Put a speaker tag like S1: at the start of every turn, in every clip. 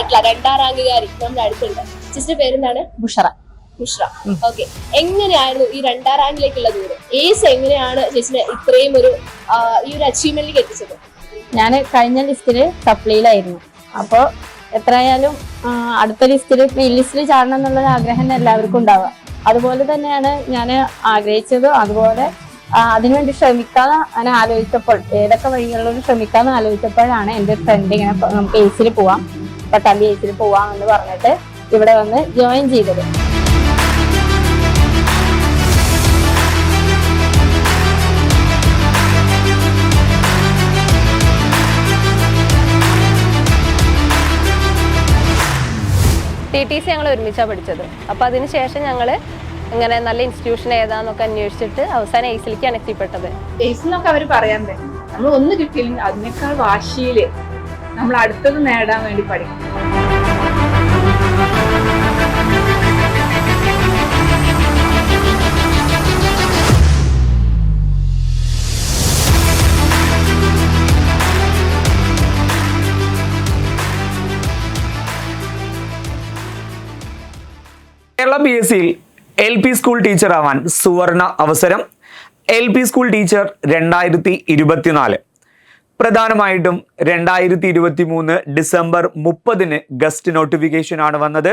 S1: ആയിട്ടുള്ള രണ്ടാം റാങ്കുകാരി നമ്മുടെ അടുത്തുണ്ട്. സിസ്റ്റർ പേരെന്താണ്?
S2: ബുഷറ.
S1: ബുഷറ. ഓക്കെ. എങ്ങനെയായിരുന്നു ഈ രണ്ടാം റാങ്കിലേക്കുള്ള ദൂരം? ഏസ് എങ്ങനെയാണ് ചേച്ചിനെ ഇത്രയും ഒരു ഈ ഒരു അച്ചീവ്മെന്റിലേക്ക് എത്തിച്ചത്?
S2: ഞാൻ കഴിഞ്ഞ ലിസ്റ്റിൽ സപ്ലിയിലായിരുന്നു അപ്പോൾ എത്രയായാലും അടുത്ത ലിസ്റ്റിൽ പ്രീ ലിസ്റ്റിൽ ചാടണം എന്നുള്ള ആഗ്രഹം എല്ലാവർക്കും ഉണ്ടാവുക. അതുപോലെ തന്നെയാണ് ഞാൻ ആഗ്രഹിച്ചത് അതുപോലെ അതിനുവേണ്ടി ശ്രമിക്കാതെ ഞാൻ ആലോചിച്ചപ്പോൾ ഏതൊക്കെ വഴികളിലൂടെ ശ്രമിക്കാന്ന് ആലോചിച്ചപ്പോഴാണ് എന്റെ ഫ്രണ്ട് ഇങ്ങനെ നമുക്ക് ഏസിൽ പോവാം. പട്ടാമ്പി ഏസിൽ പോവാന്ന് പറഞ്ഞിട്ട് ഇവിടെ വന്ന് ജോയിൻ ചെയ്തത്.
S3: ടി ടി സി ഞങ്ങൾ ഒരുമിച്ചാണ് പഠിച്ചത്. അപ്പോൾ അതിനുശേഷം ഞങ്ങൾ ഇങ്ങനെ നല്ല ഇൻസ്റ്റിറ്റ്യൂഷൻ ഏതാന്നൊക്കെ അന്വേഷിച്ചിട്ട് അവസാനം എയ്സിലേക്കാണ് എത്തിപ്പെട്ടത്
S4: ടേസ്റ്റ് എന്നൊക്കെ അവർ തന്നെ നമ്മൾ ഒന്ന് കിട്ടിയില്ലെങ്കിൽ അതിനേക്കാൾ വാശിയിൽ നമ്മൾ അടുത്തത് നേടാൻ വേണ്ടി പഠിക്കണം
S5: കേരള പി എസ് സിയിൽ എൽ പി സ്കൂൾ ടീച്ചർ ആവാൻ സുവർണ അവസരം. എൽ പി സ്കൂൾ ടീച്ചർ രണ്ടായിരത്തി ഇരുപത്തിനാല്. പ്രധാനമായിട്ടും രണ്ടായിരത്തി ഇരുപത്തി മൂന്ന് ഡിസംബർ മുപ്പതിന് ഗസ്റ്റ് നോട്ടിഫിക്കേഷൻ ആണ് വന്നത്.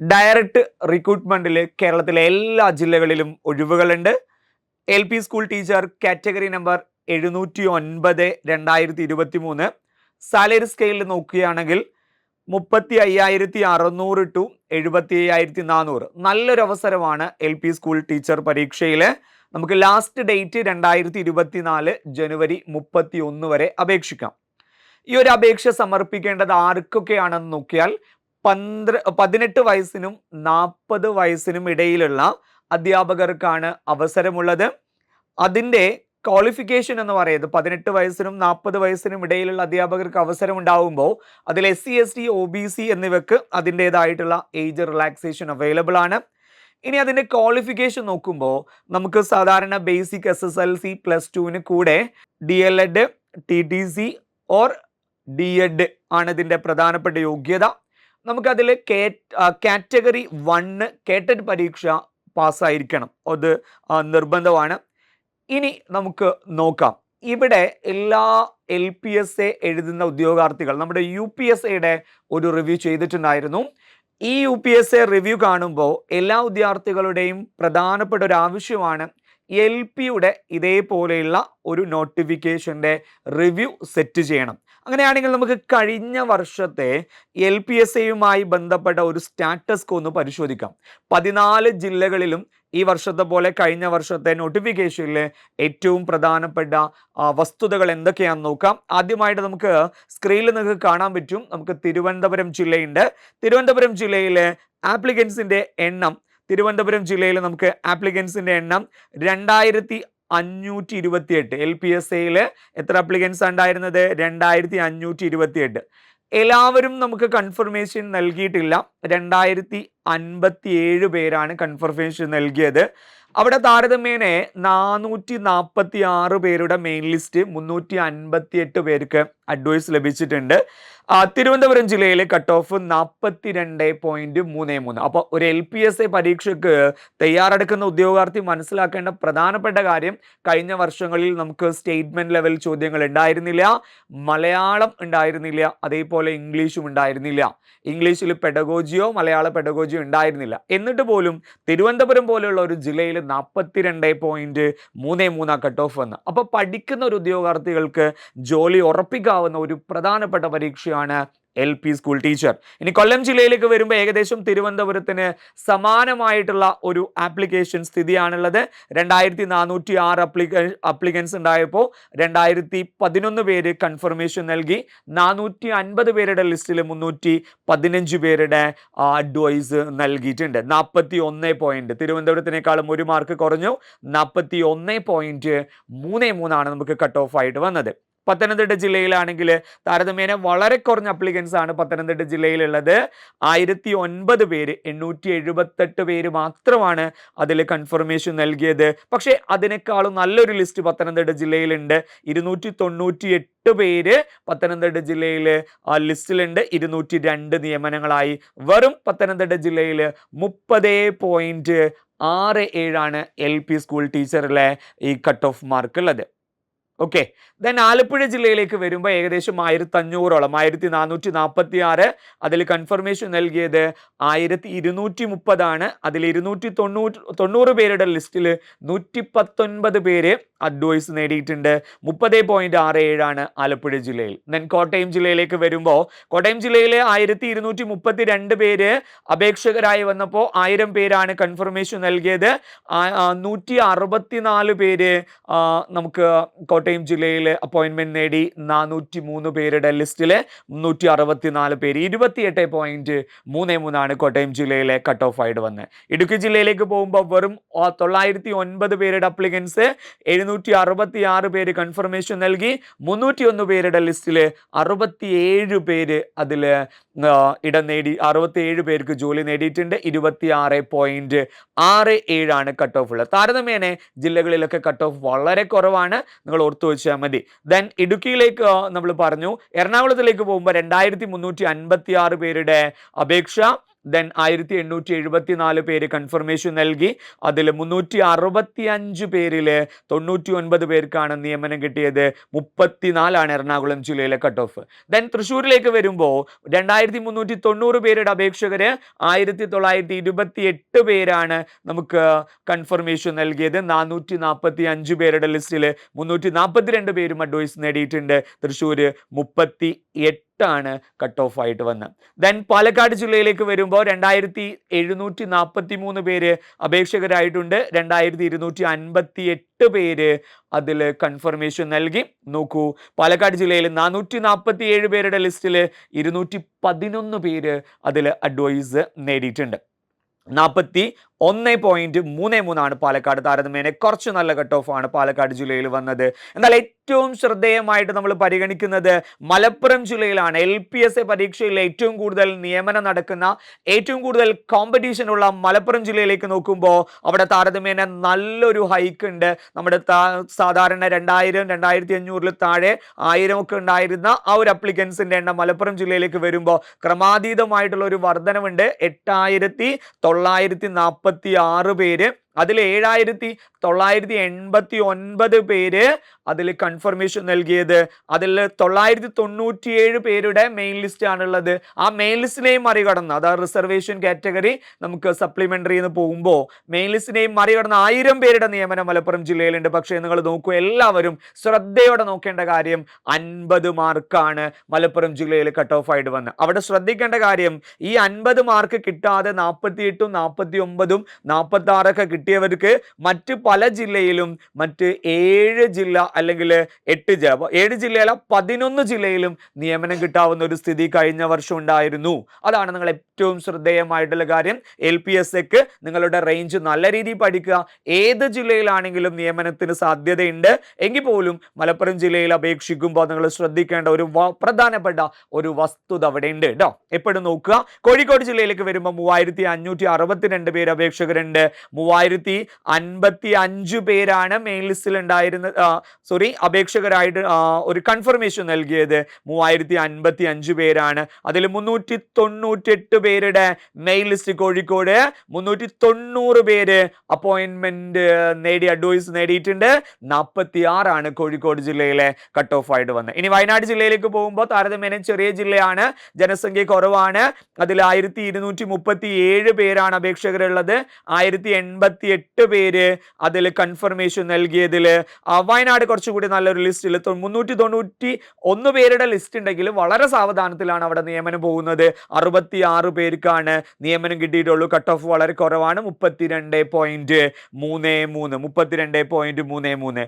S5: ഡയറക്റ്റ് റിക്രൂട്ട്മെന്റിൽ കേരളത്തിലെ എല്ലാ ജില്ലകളിലും ഒഴിവുകളുണ്ട്. L P school teacher category number എഴുന്നൂറ്റി ഒൻപത് രണ്ടായിരത്തി ഇരുപത്തി മൂന്ന് സാലറി സ്കെയിലിൽ നോക്കുകയാണെങ്കിൽ മുപ്പത്തി അയ്യായിരത്തി അറുന്നൂറ് ടു എഴുപത്തി അയ്യായിരത്തി നാനൂറ് നല്ലൊരു അവസരമാണ് എൽ പി സ്കൂൾ ടീച്ചർ പരീക്ഷയിൽ നമുക്ക് ലാസ്റ്റ് ഡേറ്റ് രണ്ടായിരത്തി ഇരുപത്തിനാല് ജനുവരി മുപ്പത്തി ഒന്ന് വരെ അപേക്ഷിക്കാം. ഈ ഒരു അപേക്ഷ സമർപ്പിക്കേണ്ടത് ആർക്കൊക്കെയാണെന്ന് നോക്കിയാൽ പന്ത്ര പതിനെട്ട് വയസ്സിനും നാൽപ്പത് വയസ്സിനും ഇടയിലുള്ള അധ്യാപകർക്കാണ് അവസരമുള്ളത്. അതിന്റെ ക്വാളിഫിക്കേഷൻ എന്ന് പറയുന്നത് പതിനെട്ട് വയസ്സിനും നാൽപ്പത് വയസ്സിനും ഇടയിലുള്ള അധ്യാപകർക്ക് അവസരം ഉണ്ടാവുമ്പോൾ അതിൽ S C S T O B C എന്നിവക്ക് അതിന്റെതായിട്ടുള്ള ഏജ് റിലാക്സേഷൻ അവൈലബിൾ ആണ്. ഇനി അതിന്റെ ക്വാളിഫിക്കേഷൻ നോക്കുമ്പോൾ നമുക്ക് സാധാരണ basic S S L C plus ടുവിന് കൂടെ D L Ed T T C or D Ed ആണ് ഇതിന്റെ പ്രധാനപ്പെട്ട യോഗ്യത. നമുക്കതിൽ കേ കാറ്റഗറി വണ്ണ് കേട്ടഡ് പരീക്ഷ പാസ്സായിരിക്കണം അത് നിർബന്ധമാണ്. ഇനി നമുക്ക് നോക്കാം. ഇവിടെ എല്ലാ എൽ പി എസ് എ എഴുതുന്ന ഉദ്യോഗാർത്ഥികൾ നമ്മുടെ യു പി എസ് എയുടെ ഒരു റിവ്യൂ ചെയ്തിട്ടുണ്ടായിരുന്നു. ഈ U P S A review കാണുമ്പോൾ എല്ലാ വിദ്യാർത്ഥികളുടെയും പ്രധാനപ്പെട്ട ഒരു ആവശ്യമാണ് എൽ പിയുടെ ഇതേപോലെയുള്ള ഒരു നോട്ടിഫിക്കേഷന്റെ റിവ്യൂ സെറ്റ് ചെയ്യണം. അങ്ങനെയാണെങ്കിൽ നമുക്ക് കഴിഞ്ഞ വർഷത്തെ എൽ പി എസ് എയുമായി ബന്ധപ്പെട്ട ഒരു സ്റ്റാറ്റസ് ഒന്ന് പരിശോധിക്കാം. പതിനാല് ജില്ലകളിലും ഈ വർഷത്തെ പോലെ കഴിഞ്ഞ വർഷത്തെ നോട്ടിഫിക്കേഷനിൽ ഏറ്റവും പ്രധാനപ്പെട്ട വസ്തുതകൾ എന്തൊക്കെയാണെന്ന് നോക്കാം. ആദ്യമായിട്ട് നമുക്ക് സ്ക്രീനിൽ നിങ്ങൾക്ക് കാണാൻ പറ്റും. നമുക്ക് തിരുവനന്തപുരം ജില്ലയുണ്ട്. തിരുവനന്തപുരം ജില്ലയിലെ ആപ്ലിക്കൻസിന്റെ എണ്ണം തിരുവനന്തപുരം ജില്ലയിൽ നമുക്ക് ആപ്ലിക്കൻസിന്റെ എണ്ണം രണ്ടായിരത്തി അഞ്ഞൂറ്റി ഇരുപത്തി എട്ട് എൽ പി എസ് എയിൽ എത്ര അപ്ലിക്കൻസ് ഉണ്ടായിരുന്നത്? രണ്ടായിരത്തി അഞ്ഞൂറ്റി ഇരുപത്തി എട്ട് എല്ലാവരും നമുക്ക് കൺഫർമേഷൻ നൽകിയിട്ടില്ല. രണ്ടായിരത്തി അൻപത്തി ഏഴ് പേരാണ് കൺഫർമേഷൻ നൽകിയത്. അവിടെ താരതമ്യേനെ നാനൂറ്റി നാൽപ്പത്തി ആറ് പേരുടെ മെയിൻ ലിസ്റ്റ് മുന്നൂറ്റി അൻപത്തി എട്ട് പേർക്ക് അഡ്വൈസ് ലഭിച്ചിട്ടുണ്ട്. തിരുവനന്തപുരം ജില്ലയിലെ കട്ട് ഓഫ് നാൽപ്പത്തി രണ്ട് പോയിന്റ് മൂന്ന് മൂന്ന്. അപ്പോൾ ഒരു എൽ പി എസ് എ പരീക്ഷയ്ക്ക് തയ്യാറെടുക്കുന്ന ഉദ്യോഗാർത്ഥി മനസ്സിലാക്കേണ്ട പ്രധാനപ്പെട്ട കാര്യം കഴിഞ്ഞ വർഷങ്ങളിൽ നമുക്ക് സ്റ്റേറ്റ്മെന്റ് ലെവൽ ചോദ്യങ്ങൾ ഉണ്ടായിരുന്നില്ല മലയാളം ഉണ്ടായിരുന്നില്ല അതേപോലെ ഇംഗ്ലീഷും ഉണ്ടായിരുന്നില്ല. ഇംഗ്ലീഷിൽ പെഡഗോജിയോ മലയാള പെഡഗോജിയോ ഉണ്ടായിരുന്നില്ല. എന്നിട്ട് പോലും തിരുവനന്തപുരം പോലെയുള്ള ഒരു ജില്ലയിൽ നാൽപ്പത്തിരണ്ട് പോയിന്റ് മൂന്ന് മൂന്നാ കട്ട് ഓഫ് വന്ന്. അപ്പോൾ പഠിക്കുന്ന ഒരു ഉദ്യോഗാർത്ഥികൾക്ക് ജോലി ഉറപ്പിക്കാവുന്ന ഒരു പ്രധാനപ്പെട്ട പരീക്ഷയാണ് എൽ പി സ്കൂൾ ടീച്ചർ ഇനി കൊല്ലം ജില്ലയിലേക്ക് വരുമ്പോൾ ഏകദേശം തിരുവനന്തപുരത്തിന് സമാനമായിട്ടുള്ള ഒരു ആപ്ലിക്കേഷൻ സ്ഥിതിയാണുള്ളത്. രണ്ടായിരത്തി നാനൂറ്റി ആറ് അപ്ലിക്ക അപ്ലിക്കൻസ് ഉണ്ടായപ്പോൾ രണ്ടായിരത്തി പതിനൊന്ന് പേര് കൺഫർമേഷൻ നൽകി. നാനൂറ്റി അൻപത് പേരുടെ ലിസ്റ്റിൽ മുന്നൂറ്റി പതിനഞ്ച് പേരുടെ അഡ്വൈസ് നൽകിയിട്ടുണ്ട്. നാൽപ്പത്തി ഒന്ന് പോയിന്റ് തിരുവനന്തപുരത്തിനേക്കാളും ഒരു മാർക്ക് കുറഞ്ഞു. നാൽപ്പത്തി ഒന്ന് പോയിന്റ് മൂന്ന് മൂന്നാണ് നമുക്ക് കട്ട് ഓഫ് ആയിട്ട് വന്നത്. പത്തനംതിട്ട ജില്ലയിലാണെങ്കിൽ താരതമ്യേന വളരെ കുറഞ്ഞ അപ്ലിക്കൻസ് ആണ് പത്തനംതിട്ട ജില്ലയിലുള്ളത്. ആയിരത്തി ഒൻപത് പേര് എണ്ണൂറ്റി എഴുപത്തെട്ട് പേര് മാത്രമാണ് അതിൽ കൺഫർമേഷൻ നൽകിയത്. പക്ഷേ അതിനേക്കാളും നല്ലൊരു ലിസ്റ്റ് പത്തനംതിട്ട ജില്ലയിലുണ്ട്. ഇരുന്നൂറ്റി തൊണ്ണൂറ്റി എട്ട് പേര് പത്തനംതിട്ട ജില്ലയിൽ ആ ലിസ്റ്റിലുണ്ട് ഇരുന്നൂറ്റി രണ്ട് നിയമനങ്ങളായി. വെറും പത്തനംതിട്ട ജില്ലയിൽ മുപ്പത് പോയിന്റ് ആറ് ഏഴാണ് എൽ പി സ്കൂൾ ടീച്ചറിലെ ഈ കട്ട് ഓഫ് മാർക്ക് ഉള്ളത്. ഓക്കെ ദെൻ ആലപ്പുഴ ജില്ലയിലേക്ക് വരുമ്പോൾ ഏകദേശം ആയിരത്തി അഞ്ഞൂറോളം ആയിരത്തി നാനൂറ്റി നാൽപ്പത്തി ആറ് അതിൽ കൺഫർമേഷൻ നൽകിയത് ആയിരത്തി ഇരുന്നൂറ്റി മുപ്പതാണ് അതിൽ ഇരുന്നൂറ്റി തൊണ്ണൂറ്റി തൊണ്ണൂറ് പേരുടെ ലിസ്റ്റിൽ നൂറ്റി പത്തൊൻപത് പേര് അഡ്വൈസ് നേടിയിട്ടുണ്ട്. മുപ്പത് പോയിന്റ് ആറ് ഏഴാണ് ആലപ്പുഴ ജില്ലയിൽ. ദെൻ കോട്ടയം ജില്ലയിലേക്ക് വരുമ്പോൾ കോട്ടയം ജില്ലയിലെ ആയിരത്തി ഇരുന്നൂറ്റി മുപ്പത്തി രണ്ട് പേര് അപേക്ഷകരായി വന്നപ്പോൾ ആയിരം പേരാണ് കൺഫർമേഷൻ നൽകിയത്. നൂറ്റി അറുപത്തിനാല് പേര് നമുക്ക് കോട്ടയം ജില്ലയിൽ അപ്പോയിൻമെന്റ് നേടി നാനൂറ്റി മൂന്ന് പേരുടെ ലിസ്റ്റിൽ മുന്നൂറ്റി അറുപത്തിനാല് പേര്. ഇരുപത്തിയെട്ട് പോയിന്റ് മൂന്ന് മൂന്നാണ് കോട്ടയം ജില്ലയിലെ കട്ട് ഓഫ് ആയിട്ട് വന്നത് ഇടുക്കി ജില്ലയിലേക്ക് പോകുമ്പോൾ വെറും തൊള്ളായിരത്തി ഒൻപത് പേരുടെ അപ്ലിക്കൻസ് എഴുന്നൂറ്റി അറുപത്തി ആറ് പേര് കൺഫർമേഷൻ നൽകി മുന്നൂറ്റി ഒന്ന് പേരുടെ ലിസ്റ്റിൽ അറുപത്തിയേഴ് പേര് അതിൽ ഇടം നേടി അറുപത്തിയേഴ് പേർക്ക് ജോലി നേടിയിട്ടുണ്ട്. ഇരുപത്തി ആറ് പോയിന്റ് ആറ് ഏഴാണ് കട്ട് ഓഫ് ഉള്ളത്. താരതമ്യേന ജില്ലകളിലൊക്കെ കട്ട് ഓഫ് വളരെ കുറവാണ്. നിങ്ങൾ ഓർത്തു വെച്ചാൽ മതി. ദെൻ ഇടുക്കിയിലേക്ക് നമ്മൾ പറഞ്ഞു എറണാകുളത്തിലേക്ക് പോകുമ്പോൾ രണ്ടായിരത്തി മുന്നൂറ്റി അൻപത്തി ആറ് പേരുടെ അപേക്ഷ ദെൻ ആയിരത്തി എണ്ണൂറ്റി എഴുപത്തി നാല് പേര് കൺഫർമേഷൻ നൽകി. അതിൽ മുന്നൂറ്റി അറുപത്തി അഞ്ച് പേരിൽ തൊണ്ണൂറ്റി ഒൻപത് പേർക്കാണ് നിയമനം കിട്ടിയത്. മുപ്പത്തിനാലാണ് എറണാകുളം ജില്ലയിലെ കട്ട് ഓഫ് ദെൻ തൃശ്ശൂരിലേക്ക് വരുമ്പോൾ രണ്ടായിരത്തി മുന്നൂറ്റി തൊണ്ണൂറ് പേരുടെ അപേക്ഷകർ ആയിരത്തി തൊള്ളായിരത്തി ഇരുപത്തി എട്ട് പേരാണ് നമുക്ക് കൺഫർമേഷൻ നൽകിയത്. നാനൂറ്റി നാൽപ്പത്തി അഞ്ച് പേരുടെ ലിസ്റ്റിൽ മുന്നൂറ്റി നാൽപ്പത്തിരണ്ട് പേരും അഡ്വൈസ് നേടിയിട്ടുണ്ട്. തൃശ്ശൂർ മുപ്പത്തി എട്ടാണ് കട്ട് ഓഫ് ആയിട്ട് വന്നത്. ദെൻ പാലക്കാട് ജില്ലയിലേക്ക് വരുമ്പോൾ രണ്ടായിരത്തി എഴുന്നൂറ്റി നാൽപ്പത്തി മൂന്ന് പേര് അപേക്ഷകരായിട്ടുണ്ട്. രണ്ടായിരത്തി ഇരുന്നൂറ്റി അൻപത്തി എട്ട് പേര് അതിൽ കൺഫർമേഷൻ നൽകി. നോക്കൂ പാലക്കാട് ജില്ലയിൽ നാനൂറ്റി നാൽപ്പത്തി ഏഴ് പേരുടെ ലിസ്റ്റിൽ ഇരുന്നൂറ്റി പതിനൊന്ന് പേര് അതിൽ അഡ്വൈസ് നേടിയിട്ടുണ്ട്. നാൽപ്പത്തി ഒന്ന് പോയിന്റ് മൂന്ന് മൂന്നാണ് പാലക്കാട് താരതമ്യേന. കുറച്ച് നല്ല കട്ട് ഓഫ് ആണ് പാലക്കാട് ജില്ലയിൽ വന്നത്. എന്നാൽ ഏറ്റവും ശ്രദ്ധേയമായിട്ട് നമ്മൾ പരിഗണിക്കുന്നത് മലപ്പുറം ജില്ലയിലാണ്. എൽ പി എസ് എ പരീക്ഷയിൽ ഏറ്റവും കൂടുതൽ നിയമനം നടക്കുന്ന ഏറ്റവും കൂടുതൽ കോമ്പറ്റീഷൻ ഉള്ള മലപ്പുറം ജില്ലയിലേക്ക് നോക്കുമ്പോൾ അവിടെ താരതമ്യേന നല്ലൊരു ഹൈക്ക് ഉണ്ട്. നമ്മുടെ സാധാരണ രണ്ടായിരം രണ്ടായിരത്തി അഞ്ഞൂറിൽ താഴെ ആയിരം ഒക്കെ ഉണ്ടായിരുന്ന ആ ഒരു അപ്ലിക്കൻസിന്റെ എണ്ണം മലപ്പുറം ജില്ലയിലേക്ക് വരുമ്പോൾ ക്രമാതീതമായിട്ടുള്ള ഒരു വർധനവുണ്ട്. എട്ടായിരത്തി തൊള്ളായിരത്തി നാൽപ്പത്തി ആറ് പേര് അതിൽ ഏഴായിരത്തി തൊള്ളായിരത്തി എൺപത്തി ഒൻപത് പേര് അതിൽ കൺഫർമേഷൻ നൽകിയത്. അതിൽ തൊള്ളായിരത്തി തൊണ്ണൂറ്റിയേഴ് പേരുടെ മെയിൻ ലിസ്റ്റ് ആണുള്ളത്. ആ മെയിൻ ലിസ്റ്റിനെയും മറികടന്ന് അതാ റിസർവേഷൻ കാറ്റഗറി നമുക്ക് സപ്ലിമെന്ററി എന്ന് പോകുമ്പോൾ മെയിൻ ലിസ്റ്റിനെയും മറികടന്ന് ആയിരം പേരുടെ നിയമനം മലപ്പുറം ജില്ലയിലുണ്ട്. പക്ഷേ നിങ്ങൾ നോക്കൂ എല്ലാവരും ശ്രദ്ധയോടെ നോക്കേണ്ട കാര്യം അൻപത് മാർക്കാണ് മലപ്പുറം ജില്ലയിൽ കട്ട് ഓഫ് ആയിട്ട് വന്നത് അവിടെ ശ്രദ്ധിക്കേണ്ട കാര്യം ഈ അൻപത് മാർക്ക് കിട്ടാതെ നാൽപ്പത്തി എട്ടും നാൽപ്പത്തി ഒമ്പതും നാൽപ്പത്തി ആറൊക്കെ കിട്ടിയവർക്ക് മറ്റ് പല ജില്ലയിലും മറ്റ് ഏഴ് ജില്ല അല്ലെങ്കിൽ എട്ട് ജില്ല. ഏഴ് ജില്ലയല്ല പതിനൊന്ന് ജില്ലയിലും നിയമനം കിട്ടാവുന്ന ഒരു സ്ഥിതി കഴിഞ്ഞ വർഷം ഉണ്ടായിരുന്നു. അതാണ് നിങ്ങൾ ഏറ്റവും ശ്രദ്ധേയമായിട്ടുള്ള കാര്യം. എൽ പി എസ് എക്ക് നിങ്ങളുടെ റേഞ്ച് നല്ല രീതിയിൽ പഠിക്കുക. ഏത് ജില്ലയിലാണെങ്കിലും നിയമനത്തിന് സാധ്യതയുണ്ട്. എങ്കിൽ പോലും മലപ്പുറം ജില്ലയിൽ അപേക്ഷിക്കുമ്പോൾ നിങ്ങൾ ശ്രദ്ധിക്കേണ്ട ഒരു പ്രധാനപ്പെട്ട ഒരു വസ്തുത അവിടെ ഉണ്ട് കേട്ടോ. എപ്പോഴും നോക്കുക. കോഴിക്കോട് ജില്ലയിലേക്ക് വരുമ്പോൾ മൂവായിരത്തി അഞ്ഞൂറ്റി അറുപത്തിരണ്ട് പേര് അപേക്ഷകരുണ്ട്. മൂവായിരത്തി അൻപത്തി അഞ്ച് പേരാണ് മെയിൻ ലിസ്റ്റിൽ ഉണ്ടായിരുന്നത് സോറി അപേക്ഷകരായിട്ട് ഒരു കൺഫർമേഷൻ നൽകിയത്. മൂവായിരത്തി അൻപത്തി അഞ്ച് പേരാണ്. അതിൽ മുന്നൂറ്റി തൊണ്ണൂറ്റെട്ട് പേരുടെ മെയിൻ ലിസ്റ്റ് കോഴിക്കോട് മുന്നൂറ്റി തൊണ്ണൂറ് പേര് അപ്പോയിന്റ്മെന്റ് നേടി അഡ്വൈസ് നേടിയിട്ടുണ്ട്. നാൽപ്പത്തി ആറാണ് കോഴിക്കോട് ജില്ലയിലെ കട്ട് ഓഫ് ആയിട്ട് വന്നത്. ഇനി വയനാട് ജില്ലയിലേക്ക് പോകുമ്പോൾ താരതമ്യേന ചെറിയ ജില്ലയാണ്. ജനസംഖ്യ കുറവാണ്. അതിൽ ആയിരത്തി ഇരുന്നൂറ്റി മുപ്പത്തി ഏഴ് പേരാണ് അപേക്ഷകരുള്ളത്. ആയിരത്തി എൺപത്തി എട്ട് പേര് അതിൽ കൺഫർമേഷൻ നൽകിയതിൽ വയനാട് കുറച്ചുകൂടി നല്ലൊരു ലിസ്റ്റിൽ മുന്നൂറ്റി തൊണ്ണൂറ്റി ഒന്ന് പേരുടെ ലിസ്റ്റ് ഉണ്ടെങ്കിൽ വളരെ സാവധാനത്തിലാണ് അവിടെ നിയമനം പോകുന്നത്. അറുപത്തി ആറ് പേർക്കാണ് നിയമനം കിട്ടിയിട്ടുള്ളൂ. കട്ട് ഓഫ് വളരെ കുറവാണ്. മുപ്പത്തിരണ്ട് പോയിന്റ് മൂന്ന് മൂന്ന്. മുപ്പത്തിരണ്ട് പോയിന്റ് മൂന്ന് മൂന്ന്.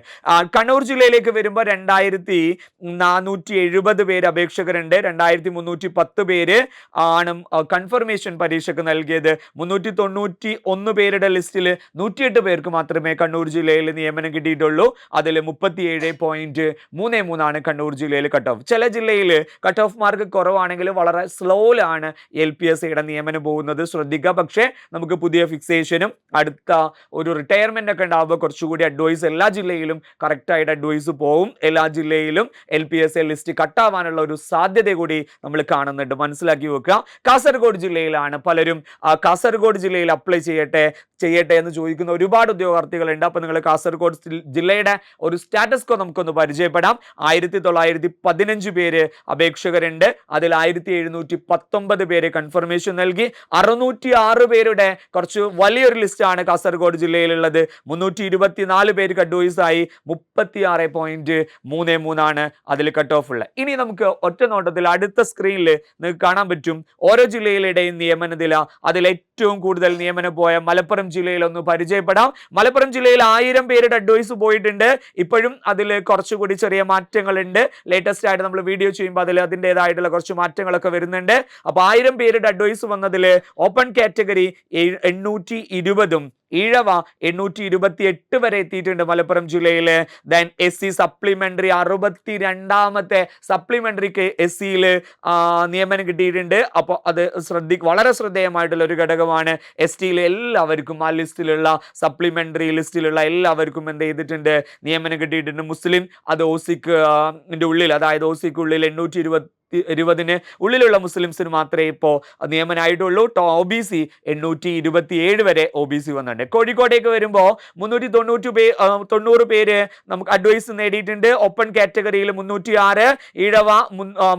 S5: കണ്ണൂർ ജില്ലയിലേക്ക് വരുമ്പോൾ രണ്ടായിരത്തി നാനൂറ്റി എഴുപത് പേര് അപേക്ഷകരുണ്ട്. രണ്ടായിരത്തി മുന്നൂറ്റി പത്ത് പേര് ആണ് കൺഫർമേഷൻ പരീക്ഷക്ക് നൽകിയത്. മുന്നൂറ്റി തൊണ്ണൂറ്റി ഒന്ന് പേരുടെ ലിസ്റ്റിൽ നൂറ്റിയെട്ട് പേർക്ക് മാത്രമേ കണ്ണൂർ ജില്ലയിൽ നിയമനം കിട്ടിയിട്ടുള്ളൂ. അതിൽ മുപ്പത്തിയേഴ് പോയിന്റ് മൂന്ന് മൂന്നാണ് കണ്ണൂർ ജില്ലയിൽ കട്ട് ഓഫ് ചില ജില്ലയിൽ കട്ട് ഓഫ് മാർക്ക് കുറവാണെങ്കിൽ വളരെ സ്ലോയിലാണ് എൽ പി എസ് സിയുടെ നിയമനം പോകുന്നത്. ശ്രദ്ധിക്കുക. പക്ഷേ നമുക്ക് പുതിയ ഫിക്സേഷനും അടുത്ത ഒരു റിട്ടയർമെന്റ് ഒക്കെ ഉണ്ടാകുമ്പോൾ കുറച്ചുകൂടി അഡ്വൈസ് എല്ലാ ജില്ലയിലും കറക്റ്റായിട്ട് അഡ്വൈസ് പോകും എല്ലാ ജില്ലയിലും L P S A list കട്ടാവാനുള്ള ഒരു സാധ്യത കൂടി നമ്മൾ കാണുന്നുണ്ട്. മനസ്സിലാക്കി വെക്കുക. കാസർഗോഡ് ജില്ലയിലാണ് പലരും കാസർഗോഡ് ജില്ലയിൽ അപ്ലൈ ചെയ്യട്ടെ ചെയ്യട്ടെ എന്ന് ചോദിക്കുന്ന ഒരുപാട് ഉദ്യോഗാർത്ഥികളുണ്ട്. അപ്പോൾ നിങ്ങൾ കാസർഗോഡ് ജില്ലയുടെ ഒരു സ്റ്റാറ്റസ്കോ നമുക്കൊന്ന് പരിചയപ്പെടാം. ആയിരത്തി തൊള്ളായിരത്തി പതിനഞ്ച് പേര് അപേക്ഷകരുണ്ട്. അതിൽ ആയിരത്തി എഴുന്നൂറ്റി പത്തൊമ്പത് പേര് കൺഫർമേഷൻ നൽകി. അറുന്നൂറ്റി ആറ് പേരുടെ കുറച്ച് വലിയൊരു ലിസ്റ്റാണ് കാസർഗോഡ് ജില്ലയിലുള്ളത്. മുന്നൂറ്റി ഇരുപത്തിനാല് പേര് കഡ്വൈസായി മുപ്പത്തി ആറ് പോയിന്റ് മൂന്ന് മൂന്നാണ് അതിൽ കട്ട് ഓഫ് ഉള്ളത്. ഇനി നമുക്ക് ഒറ്റ നോട്ടത്തിൽ അടുത്ത സ്ക്രീനിൽ നിങ്ങൾക്ക് കാണാൻ പറ്റും. ഓരോ ജില്ലയിലുടെയും നിയമന നില അതിൽ ഏറ്റവും കൂടുതൽ നിയമനം പോയ മലപ്പുറം ജില്ലയിൽ ഒന്ന് പരിചയപ്പെടാം. മലപ്പുറം ജില്ലയിൽ ആയിരം പേരുടെ അഡ്വൈസ് പോയിട്ടുണ്ട്. ഇപ്പോഴും അതിൽ കുറച്ചുകൂടി ചെറിയ മാറ്റങ്ങളുണ്ട്. ലേറ്റസ്റ്റ് ആയിട്ട് നമ്മൾ വീഡിയോ ചെയ്യുമ്പോൾ അതിൽ അതിന്റെതായിട്ടുള്ള കുറച്ച് മാറ്റങ്ങളൊക്കെ വരുന്നുണ്ട്. അപ്പോൾ ആയിരം പേരുടെ അഡ്വൈസ് വന്നതിൽ ഓപ്പൺ കാറ്റഗറി എണ്ണൂറ്റി ഇരുപതും ഈഴവ എണ്ണൂറ്റി ഇരുപത്തി എട്ട് വരെ എത്തിയിട്ടുണ്ട് മലപ്പുറം ജില്ലയിൽ ദെൻ എസ് സി സപ്ലിമെന്ററി അറുപത്തി രണ്ടാമത്തെ സപ്ലിമെന്ററിക്ക് എസ് സിയിൽ നിയമനം കിട്ടിയിട്ടുണ്ട്. അപ്പോൾ അത് ശ്രദ്ധി വളരെ ശ്രദ്ധേയമായിട്ടുള്ള ഒരു ഘടകമാണ് എസ് ടിയിൽ എല്ലാവർക്കും ആ ലിസ്റ്റിലുള്ള സപ്ലിമെന്ററി ലിസ്റ്റിലുള്ള എല്ലാവർക്കും എന്ത് ചെയ്തിട്ടുണ്ട്? നിയമനം കിട്ടിയിട്ടുണ്ട്. മുസ്ലിം അത് ഓസിക്ക് ഉള്ളിൽ അതായത് ഓസിക്ക് ഉള്ളിൽ എണ്ണൂറ്റി ഇരുപത്തി ഇരുപതിന് ഉള്ളിലുള്ള മുസ്ലിംസിന് മാത്രമേ ഇപ്പോൾ നിയമനമായിട്ടുള്ളൂ ഒ ബി സി എണ്ണൂറ്റി ഇരുപത്തി ഏഴ് വരെ ഒ ബി സി വന്നിട്ടുണ്ട്. കോഴിക്കോട്ടേക്ക് വരുമ്പോൾ മുന്നൂറ്റി തൊണ്ണൂറ്റി പേ തൊണ്ണൂറ് പേര് നമുക്ക് അഡ്വൈസ് നേടിയിട്ടുണ്ട്. ഓപ്പൺ കാറ്റഗറിയിൽ മുന്നൂറ്റി ആറ് ഇഴവ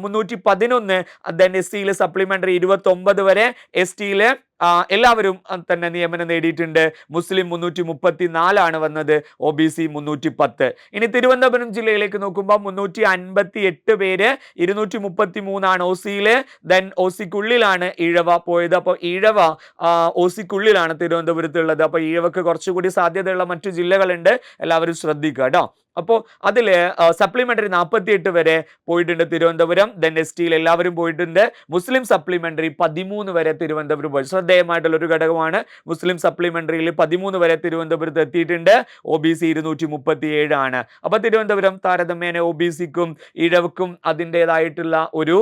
S5: മുന്നൂറ്റി പതിനൊന്ന് ദെൻ എസ് സിയിൽ സപ്ലിമെന്ററി ഇരുപത്തി ഒമ്പത് വരെ എസ് ടിയിൽ എല്ലാവരും തന്നെ നിയമനം നേടിയിട്ടുണ്ട്. മുസ്ലിം മുന്നൂറ്റി മുപ്പത്തി നാലാണ് വന്നത് ഒ ബി സി മുന്നൂറ്റി പത്ത് ഇനി തിരുവനന്തപുരം ജില്ലയിലേക്ക് നോക്കുമ്പോൾ മുന്നൂറ്റി അൻപത്തി എട്ട് പേര് ഇരുന്നൂറ്റി മുപ്പത്തി മൂന്നാണ് ഒ സിയിൽ ദെൻ ഒ സിക്കുള്ളിലാണ് ഈഴവ പോയത്. അപ്പോൾ ഈഴവ ഒ സിക്കുള്ളിലാണ് തിരുവനന്തപുരത്തുള്ളത്. അപ്പോൾ ഈഴവക്ക് കുറച്ചുകൂടി സാധ്യതയുള്ള മറ്റു ജില്ലകളുണ്ട്. എല്ലാവരും ശ്രദ്ധിക്കുക കേട്ടോ അപ്പോൾ അതിൽ സപ്ലിമെന്ററി നാൽപ്പത്തി എട്ട് വരെ പോയിട്ടുണ്ട് തിരുവനന്തപുരം. ദെൻ എസ് ടിയിൽ എല്ലാവരും പോയിട്ടുണ്ട്. മുസ്ലിം സപ്ലിമെന്ററി പതിമൂന്ന് വരെ തിരുവനന്തപുരം പോയി. ശ്രദ്ധേയമായിട്ടുള്ള ഒരു ഘടകമാണ് മുസ്ലിം സപ്ലിമെന്ററിയിൽ പതിമൂന്ന് വരെ തിരുവനന്തപുരത്ത് എത്തിയിട്ടുണ്ട്. ഒ ബി സി ഇരുന്നൂറ്റി മുപ്പത്തി ഏഴാണ് അപ്പോൾ തിരുവനന്തപുരം താരതമ്യേന ഒ ബി സിക്കും ഇഴവക്കും അതിന്റേതായിട്ടുള്ള ഒരു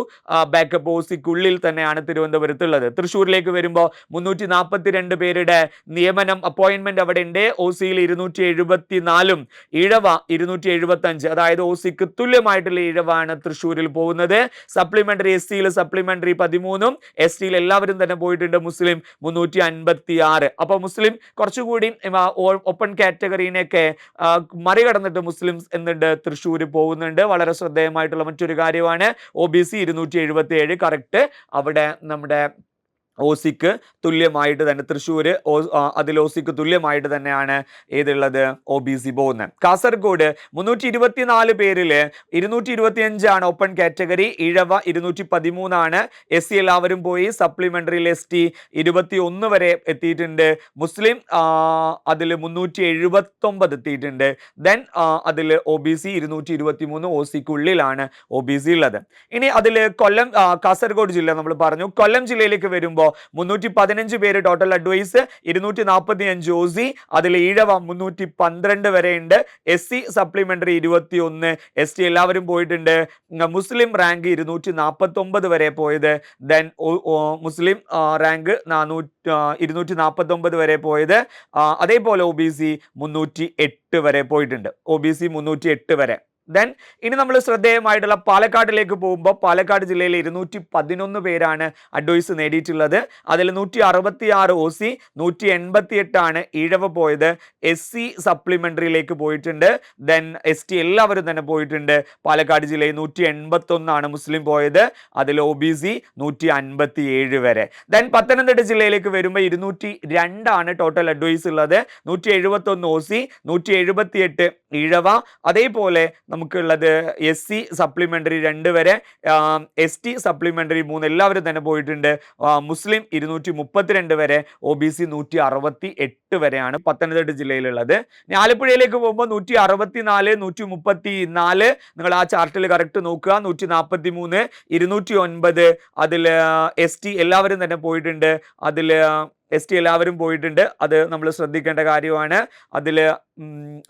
S5: ബാക്കപ്പ് ഒ സിക്കുള്ളിൽ തന്നെയാണ് തിരുവനന്തപുരത്തുള്ളത്. തൃശ്ശൂരിലേക്ക് വരുമ്പോൾ മുന്നൂറ്റി നാൽപ്പത്തി രണ്ട് പേരുടെ നിയമനം അപ്പോയിന്റ്മെന്റ് അവിടെ ഉണ്ട്. ഒ സിയിൽ ഇരുന്നൂറ്റി എഴുപത്തി നാലും ഇഴവ ഇരുന്നൂറ്റി എഴുപത്തി അഞ്ച് അതായത് ഒ സിക്ക് തുല്യമായിട്ടുള്ള ഇഴവാണ് തൃശ്ശൂരിൽ പോകുന്നത്. സപ്ലിമെന്ററി എസ് സിയിൽ സപ്ലിമെന്ററി പതിമൂന്നും എസ് ടിയിൽ എല്ലാവരും തന്നെ പോയിട്ടുണ്ട് മുസ്ലിം മുന്നൂറ്റി അൻപത്തി ആറ് അപ്പോൾ മുസ്ലിം കുറച്ചുകൂടി ഓപ്പൺ കാറ്റഗറീനെയൊക്കെ മറികടന്നിട്ട് മുസ്ലിംസ് എന്നുണ്ട് തൃശ്ശൂർ പോകുന്നുണ്ട്. വളരെ ശ്രദ്ധേയമായിട്ടുള്ള മറ്റൊരു കാര്യമാണ്. ഒ ബി സി ഇരുന്നൂറ്റി എഴുപത്തി ഏഴ് കറക്റ്റ് അവിടെ നമ്മുടെ ഓസിക്ക് തുല്യമായിട്ട് തന്നെ തൃശ്ശൂർ അതിൽ ഓസിക്ക് തുല്യമായിട്ട് തന്നെയാണ് ഏതുള്ളത്? ഒ ബി സി പോകുന്നത്. കാസർഗോഡ് മുന്നൂറ്റി ഇരുപത്തിനാല് പേരിൽ ഇരുന്നൂറ്റി ഇരുപത്തി അഞ്ചാണ് ഓപ്പൺ കാറ്റഗറി ഇഴവ ഇരുന്നൂറ്റി പതിമൂന്നാണ് എസ് സി എല്ലാവരും പോയി സപ്ലിമെന്ററി എസ് ടി ഇരുപത്തി ഒന്ന് വരെ എത്തിയിട്ടുണ്ട്. മുസ്ലിം അതിൽ മുന്നൂറ്റി എഴുപത്തൊമ്പത് എത്തിയിട്ടുണ്ട് ദെൻ അതിൽ ഒ ബി സി ഇരുന്നൂറ്റി ഇരുപത്തി മൂന്ന് ഒ സിക്കുള്ളിലാണ് ഒ ബി സി ഉള്ളത്. ഇനി അതിൽ കൊല്ലം കാസർഗോഡ് ജില്ല നമ്മൾ പറഞ്ഞു. കൊല്ലം ജില്ലയിലേക്ക് വരുമ്പോൾ മുന്നൂറ്റി പതിനഞ്ച് പേര് ടോട്ടൽ അഡ്വൈസ് ഇരുന്നൂറ്റി നാൽപ്പത്തി അഞ്ച് ഒ സി അതിൽ ഈഴവ മുന്നൂറ്റി പന്ത്രണ്ട് വരെ ഉണ്ട് എസ് സി സപ്ലിമെന്ററി ഇരുപത്തി ഒന്ന് എസ് ടി എല്ലാവരും പോയിട്ടുണ്ട്. മുസ്ലിം റാങ്ക് ഇരുന്നൂറ്റി നാൽപ്പത്തി ഒമ്പത് വരെ പോയത് ദെൻ മുസ്ലിം റാങ്ക് നാനൂറ്റി ഇരുന്നൂറ്റി നാൽപ്പത്തി ഒമ്പത് വരെ പോയത്. അതേപോലെ ഒ ബി സി മുന്നൂറ്റി എട്ട് വരെ പോയിട്ടുണ്ട്. ഒ ബി സി മുന്നൂറ്റി എട്ട് വരെ. ദെൻ ഇനി നമ്മൾ ശ്രദ്ധേയമായിട്ടുള്ള പാലക്കാടിലേക്ക് പോകുമ്പോൾ പാലക്കാട് ജില്ലയിൽ ഇരുന്നൂറ്റി പതിനൊന്ന് പേരാണ് അഡ്വൈസ് നേടിയിട്ടുള്ളത്. അതിൽ നൂറ്റി അറുപത്തി ആറ് ഒ സി നൂറ്റി എൺപത്തി എട്ടാണ് ഈഴവ പോയത്. എസ് സി സപ്ലിമെന്ററിയിലേക്ക് പോയിട്ടുണ്ട്. ദെൻ എസ് ടി എല്ലാവരും തന്നെ പോയിട്ടുണ്ട്. പാലക്കാട് ജില്ലയിൽ നൂറ്റി എൺപത്തൊന്നാണ് മുസ്ലിം പോയത്. അതിൽ ഒ ബി സി നൂറ്റി അൻപത്തി ഏഴ് വരെ. ദെൻ പത്തനംതിട്ട ജില്ലയിലേക്ക് വരുമ്പോൾ ഇരുന്നൂറ്റി രണ്ടാണ് ടോട്ടൽ അഡ്വൈസ് ഉള്ളത്. നൂറ്റി എഴുപത്തൊന്ന് ഒ സി നൂറ്റി എഴുപത്തി എട്ട് ഈഴവ. അതേപോലെ നമുക്കുള്ളത് എസ് സി സപ്ലിമെന്ററി രണ്ട് വരെ എസ് ടി സപ്ലിമെന്ററി മൂന്ന് എല്ലാവരും തന്നെ പോയിട്ടുണ്ട്. മുസ്ലിം ഇരുന്നൂറ്റി മുപ്പത്തിരണ്ട് വരെ ഒ ബി സി നൂറ്റി അറുപത്തി എട്ട് വരെയാണ് പത്തനംതിട്ട ജില്ലയിലുള്ളത്. ഇനി ആലപ്പുഴയിലേക്ക് പോകുമ്പോൾ നൂറ്റി അറുപത്തി നാല് നൂറ്റി മുപ്പത്തി നാല് നിങ്ങൾ ആ ചാർട്ടിൽ കറക്റ്റ് നോക്കുക. നൂറ്റി നാൽപ്പത്തി മൂന്ന് ഇരുന്നൂറ്റി ഒൻപത് അതിൽ എസ് ടി എല്ലാവരും തന്നെ പോയിട്ടുണ്ട്. അതിൽ എസ് ടി എല്ലാവരും പോയിട്ടുണ്ട്. അത് നമ്മൾ ശ്രദ്ധിക്കേണ്ട കാര്യമാണ്. അതിൽ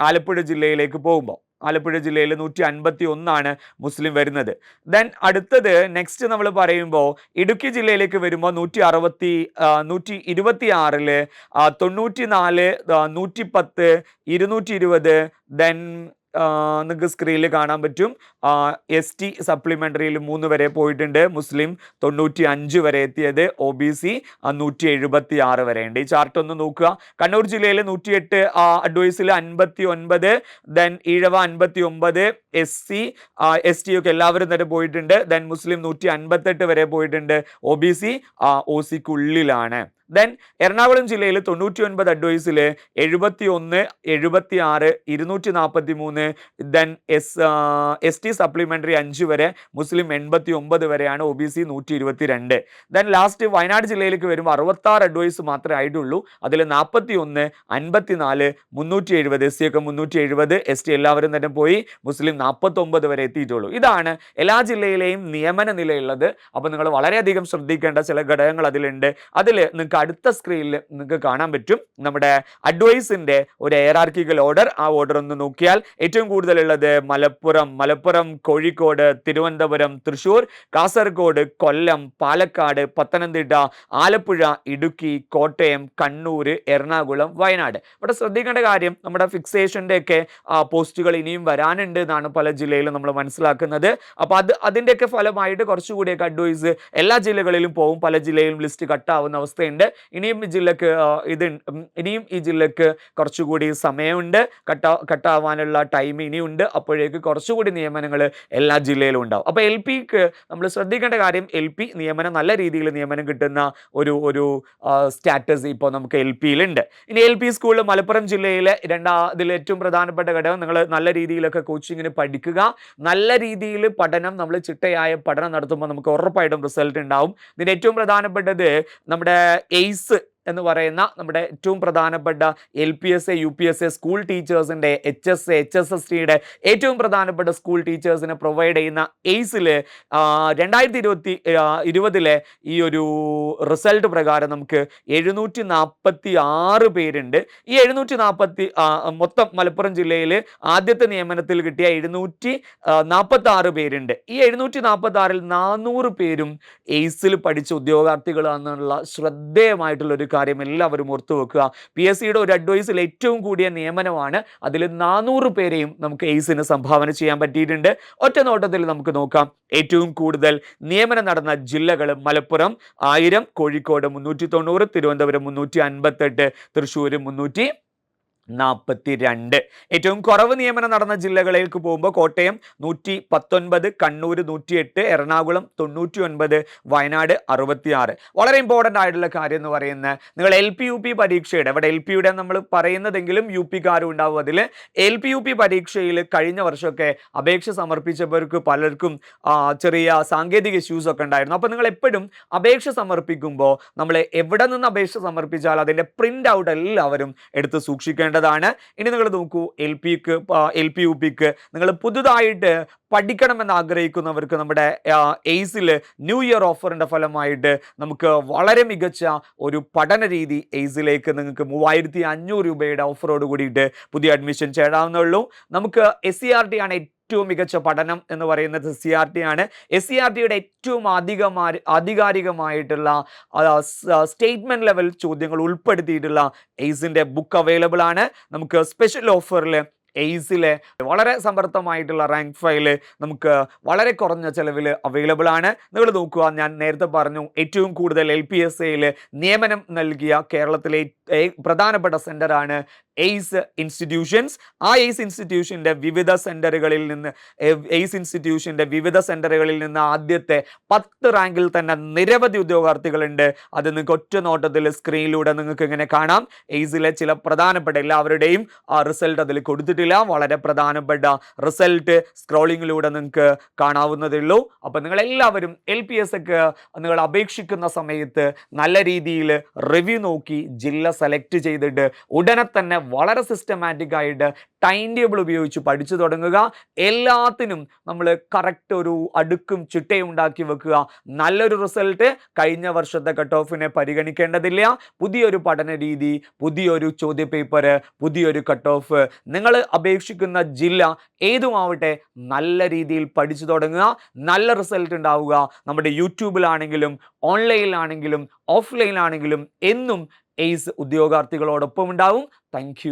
S5: ആലപ്പുഴ ജില്ലയിലേക്ക് പോകുമ്പോൾ. ആലപ്പുഴ ജില്ലയിൽ നൂറ്റി അൻപത്തി ഒന്നാണ് മുസ്ലിം വരുന്നത്. ദെൻ അടുത്തത് നെക്സ്റ്റ് നമ്മൾ പറയുമ്പോൾ ഇടുക്കി ജില്ലയിലേക്ക് വരുമ്പോൾ നൂറ്റി അറുപത്തി നൂറ്റി ഇരുപത്തി ആറിൽ തൊണ്ണൂറ്റി നാല് നൂറ്റി പത്ത് ഇരുന്നൂറ്റി ഇരുപത് ദെൻ നിങ്ങൾക്ക് സ്ക്രീനിൽ കാണാൻ പറ്റും. എസ് ടി സപ്ലിമെന്ററിയിൽ മൂന്ന് വരെ പോയിട്ടുണ്ട്. മുസ്ലിം തൊണ്ണൂറ്റി അഞ്ച് വരെ എത്തിയത്. ഒ ബി സി നൂറ്റി എഴുപത്തി ആറ് വരെയുണ്ട് ഈ ചാർട്ട് ഒന്ന് നോക്കുക. കണ്ണൂർ ജില്ലയിൽ നൂറ്റിയെട്ട് അഡ്വൈസിൽ അൻപത്തി ഒൻപത് ദെൻ ഈഴവ അൻപത്തി ഒമ്പത് എസ് സി എസ് ടി ഒക്കെ എല്ലാവരും തന്നെ പോയിട്ടുണ്ട്. ദെൻ മുസ്ലിം നൂറ്റി അൻപത്തെട്ട് വരെ പോയിട്ടുണ്ട്. ഒ ബി സി ഒ സിക്കുള്ളിലാണ് ദെൻ എറണാകുളം ജില്ലയിൽ തൊണ്ണൂറ്റി ഒൻപത് അഡ്വൈസിൽ എഴുപത്തി ഒന്ന് എഴുപത്തി ആറ് ഇരുന്നൂറ്റി നാൽപ്പത്തി മൂന്ന് then S S T supplementary അഞ്ച് വരെ മുസ്ലിം എൺപത്തി ഒമ്പത് വരെയാണ് ഒ ബി സി നൂറ്റി ഇരുപത്തി രണ്ട് ദെൻ ലാസ്റ്റ് വയനാട് ജില്ലയിലേക്ക് വരുമ്പോൾ അറുപത്താറ് അഡ്വൈസ് മാത്രമേ ആയിട്ടുള്ളൂ. അതിൽ നാൽപ്പത്തി ഒന്ന് അൻപത്തി നാല് മുന്നൂറ്റി എഴുപത് എസ് സി ഒക്കെ മുന്നൂറ്റി എഴുപത് എസ് ടി എല്ലാവരും തന്നെ പോയി മുസ്ലിം നാൽപ്പത്തൊമ്പത് വരെ എത്തിയിട്ടുള്ളൂ. ഇതാണ് എല്ലാ ജില്ലയിലെയും നിയമന നിലയുള്ളത്. അപ്പോൾ നിങ്ങൾ വളരെയധികം ശ്രദ്ധിക്കേണ്ട ചില ഘടകങ്ങൾ അതിലുണ്ട്. അതിൽ നിങ്ങൾക്ക് അടുത്ത സ്ക്രീനിൽ നിങ്ങൾക്ക് കാണാൻ പറ്റും. നമ്മുടെ അഡ്വൈസിന്റെ ഒരു എയറാർക്കിക്കൽ ഓർഡർ ആ ഓർഡർ ഒന്ന് നോക്കിയാൽ ഏറ്റവും കൂടുതലുള്ളത് മലപ്പുറം മലപ്പുറം കോഴിക്കോട് തിരുവനന്തപുരം തൃശ്ശൂർ കാസർഗോഡ് കൊല്ലം പാലക്കാട് പത്തനംതിട്ട ആലപ്പുഴ ഇടുക്കി കോട്ടയം കണ്ണൂർ എറണാകുളം വയനാട്. ഇവിടെ ശ്രദ്ധിക്കേണ്ട കാര്യം നമ്മുടെ ഫിക്സേഷന്റെ ഒക്കെ പോസ്റ്റുകൾ ഇനിയും വരാനുണ്ട് എന്നാണ് പല ജില്ലയിലും നമ്മൾ മനസ്സിലാക്കുന്നത്. അപ്പോൾ അത് അതിന്റെയൊക്കെ ഫലമായിട്ട് കുറച്ചുകൂടിയൊക്കെ അഡ്വൈസ് എല്ലാ ജില്ലകളിലും പോകും. പല ജില്ലയിലും ലിസ്റ്റ് കട്ടാവുന്ന അവസ്ഥയുണ്ട്. ഇനിയും ഈ ജില്ലക്ക് ഇത് ഇനിയും ഈ ജില്ലക്ക് കുറച്ചുകൂടി സമയമുണ്ട്. കട്ട കട്ടാവാനുള്ള ടൈം ഇനിയുണ്ട്. അപ്പോഴേക്ക് കുറച്ചുകൂടി നിയമനങ്ങൾ എല്ലാ ജില്ലയിലും ഉണ്ടാവും. അപ്പോൾ എൽ പിക്ക് നമ്മൾ ശ്രദ്ധിക്കേണ്ട കാര്യം എൽ പി നിയമനം നല്ല രീതിയിൽ നിയമനം കിട്ടുന്ന ഒരു ഒരു സ്റ്റാറ്റസ് ഇപ്പോൾ നമുക്ക് എൽ പിയിലുണ്ട് ഇനി എൽ പി സ്കൂളിൽ മലപ്പുറം ജില്ലയിലെ രണ്ടാ ഇതിൽ ഏറ്റവും പ്രധാനപ്പെട്ട ഘടകം നിങ്ങൾ നല്ല രീതിയിലൊക്കെ കോച്ചിങ്ങിന് പഠിക്കുക. നല്ല രീതിയിൽ പഠനം നമ്മൾ ചിട്ടയായ പഠനം നടത്തുമ്പോൾ നമുക്ക് ഉറപ്പായിട്ടും റിസൾട്ട് ഉണ്ടാവും. ഇതിന് ഏറ്റവും പ്രധാനപ്പെട്ടത് നമ്മുടെ എയ്സ് എന്ന് പറയുന്ന നമ്മുടെ ഏറ്റവും പ്രധാനപ്പെട്ട L P S A U P S A school ടീച്ചേഴ്സിന്റെ H S A H S S ടിയുടെ ഏറ്റവും പ്രധാനപ്പെട്ട സ്കൂൾ ടീച്ചേഴ്സിന് പ്രൊവൈഡ് ചെയ്യുന്ന എയ്സിൽ രണ്ടായിരത്തി ഇരുപത്തി ഇരുപതിലെ ഈ ഒരു റിസൾട്ട് പ്രകാരം നമുക്ക് എഴുന്നൂറ്റി നാൽപ്പത്തി ആറ് പേരുണ്ട്. ഈ എഴുന്നൂറ്റി നാൽപ്പത്തി മൊത്തം മലപ്പുറം ജില്ലയിൽ ആദ്യത്തെ നിയമനത്തിൽ കിട്ടിയ എഴുന്നൂറ്റി നാൽപ്പത്തി ആറ് പേരുണ്ട്. ഈ എഴുന്നൂറ്റി നാൽപ്പത്തി ആറിൽ നാനൂറ് പേരും എയ്സിൽ പഠിച്ച ഉദ്യോഗാർത്ഥികളാണെന്നുള്ള ശ്രദ്ധേയമായിട്ടുള്ള ഒരു കാര്യം എല്ലാവരും ഓർത്തു വെക്കുക പി എസ് സിയുടെ ഒരു അഡ്വൈസിൽ ഏറ്റവും കൂടിയ നിയമനമാണ്. അതിൽ നാനൂറ് പേരെയും നമുക്ക് എയ്സിന് സംഭാവന ചെയ്യാൻ പറ്റിയിട്ടുണ്ട്. ഒറ്റ നോട്ടത്തിൽ നമുക്ക് നോക്കാം. ഏറ്റവും കൂടുതൽ നിയമനം നടന്ന ജില്ലകൾ മലപ്പുറം ആയിരം കോഴിക്കോട് മുന്നൂറ്റി തൊണ്ണൂറ് തിരുവനന്തപുരം മുന്നൂറ്റി അൻപത്തെട്ട് തൃശ്ശൂർ മുന്നൂറ്റി നാൽപ്പത്തി രണ്ട് ഏറ്റവും കുറവ് നിയമനം നടന്ന ജില്ലകളിലേക്ക് പോകുമ്പോൾ കോട്ടയം നൂറ്റി പത്തൊൻപത് കണ്ണൂർ നൂറ്റിയെട്ട് എറണാകുളം തൊണ്ണൂറ്റി ഒൻപത് വയനാട് അറുപത്തിയാറ്. വളരെ ഇമ്പോർട്ടന്റ് ആയിട്ടുള്ള കാര്യം എന്ന് പറയുന്നത് നിങ്ങൾ എൽ പി യു പി പരീക്ഷയുടെ ഇവിടെ എൽ പിയുടെ നമ്മൾ പറയുന്നതെങ്കിലും യു പിക്കാരും ഉണ്ടാവും. അതിൽ എൽ പി യു പി പരീക്ഷയിൽ കഴിഞ്ഞ വർഷമൊക്കെ അപേക്ഷ സമർപ്പിച്ചവർക്ക് പലർക്കും ചെറിയ സാങ്കേതിക ഇഷ്യൂസ് ഒക്കെ ഉണ്ടായിരുന്നു. അപ്പോൾ നിങ്ങൾ എപ്പോഴും അപേക്ഷ സമർപ്പിക്കുമ്പോൾ നമ്മൾ എവിടെ നിന്ന് അപേക്ഷ സമർപ്പിച്ചാൽ അതിന്റെ പ്രിന്റ് ഔട്ട് എല്ലാവരും എടുത്ത് സൂക്ഷിക്കേണ്ടതാണ് ഇനി നിങ്ങൾ നോക്കൂ എൽ പിക്ക് എൽ പി യു പിക്ക് നിങ്ങൾ പുതുതായിട്ട് പഠിക്കണമെന്ന് ആഗ്രഹിക്കുന്നവർക്ക് നമ്മുടെ എയ്സിൽ ന്യൂ ഇയർ ഓഫറിന്റെ ഫലമായിട്ട് നമുക്ക് വളരെ മികച്ച ഒരു പഠന രീതി എയ്സിലേക്ക് നിങ്ങൾക്ക് മൂവായിരത്തി അഞ്ഞൂറ് രൂപയുടെ ഓഫറോട് കൂടിയിട്ട് പുതിയ അഡ്മിഷൻ ചേടാവുന്നുള്ളൂ നമുക്ക് എസ് സി ആർ ടി ആണ് ഏറ്റവും മികച്ച പഠനം എന്ന് പറയുന്നത് സി ആർ ടി ആണ്. എസ് സി ആർ ടിയുടെ ഏറ്റവും അധികമാ ആധികാരികമായിട്ടുള്ള സ്റ്റേറ്റ്മെന്റ് ലെവൽ ചോദ്യങ്ങൾ ഉൾപ്പെടുത്തിയിട്ടുള്ള എയ്സിന്റെ ബുക്ക് അവൈലബിൾ ആണ്. നമുക്ക് സ്പെഷ്യൽ ഓഫറിൽ എയ്സിലെ വളരെ സമർത്ഥമായിട്ടുള്ള റാങ്ക് ഫയൽ നമുക്ക് വളരെ കുറഞ്ഞ ചിലവിൽ അവൈലബിൾ ആണ്. നിങ്ങൾ നോക്കുക ഞാൻ നേരത്തെ പറഞ്ഞു ഏറ്റവും കൂടുതൽ എൽ പി എസ് എയിൽ നിയമനം നൽകിയ കേരളത്തിലെ പ്രധാനപ്പെട്ട സെന്ററാണ് എയ്സ് ഇൻസ്റ്റിറ്റ്യൂഷൻസ്. ആ എയ്സ് ഇൻസ്റ്റിറ്റ്യൂഷന്റെ വിവിധ സെന്ററുകളിൽ നിന്ന് എയ്സ് ഇൻസ്റ്റിറ്റ്യൂഷന്റെ വിവിധ സെന്ററുകളിൽ നിന്ന് ആദ്യത്തെ പത്ത് റാങ്കിൽ തന്നെ നിരവധി ഉദ്യോഗാർത്ഥികളുണ്ട്. അത് നിങ്ങൾക്ക് ഒറ്റ നോട്ടത്തിൽ സ്ക്രീനിലൂടെ നിങ്ങൾക്ക് ഇങ്ങനെ കാണാം. എയ്സിലെ ചില പ്രധാനപ്പെട്ട എല്ലാവരുടെയും ആ റിസൾട്ട് അതിൽ കൊടുത്തിട്ടില്ല വളരെ പ്രധാനപ്പെട്ട റിസൾട്ട് സ്ക്രോളിങ്ങിലൂടെ നിങ്ങൾക്ക് കാണാവുന്നതേ ഉള്ളൂ. അപ്പം നിങ്ങൾ എല്ലാവരും എൽ പി എസ് ഒക്കെ നിങ്ങൾ അപേക്ഷിക്കുന്ന സമയത്ത് നല്ല രീതിയിൽ റിവ്യൂ നോക്കി ജില്ല സെലക്ട് ചെയ്തിട്ട് ഉടനെ തന്നെ വളരെ സിസ്റ്റമാറ്റിക് ആയിട്ട് ടൈം ടേബിൾ ഉപയോഗിച്ച് പഠിച്ചു തുടങ്ങുക. എല്ലാത്തിനും നമ്മൾ കറക്റ്റ് ഒരു അടുക്കും ചിട്ടയും ഉണ്ടാക്കി വെക്കുക. നല്ലൊരു റിസൾട്ട് കഴിഞ്ഞ വർഷത്തെ കട്ട് ഓഫിനെ പരിഗണിക്കേണ്ടതില്ല. പുതിയൊരു പഠന രീതി പുതിയൊരു ചോദ്യപേപ്പർ പുതിയൊരു കട്ട് ഓഫ് നിങ്ങൾ അപേക്ഷിക്കുന്ന ജില്ല ഏതുമാവട്ടെ നല്ല രീതിയിൽ പഠിച്ചു തുടങ്ങുക നല്ല റിസൾട്ട് ഉണ്ടാവുക. നമ്മുടെ യൂട്യൂബിലാണെങ്കിലും ഓൺലൈനിലാണെങ്കിലും ഓഫ്ലൈനിലാണെങ്കിലും എന്നും എയ്സ് ഉദ്യോഗാർത്ഥികളോടൊപ്പം ഉണ്ടാവും. താങ്ക്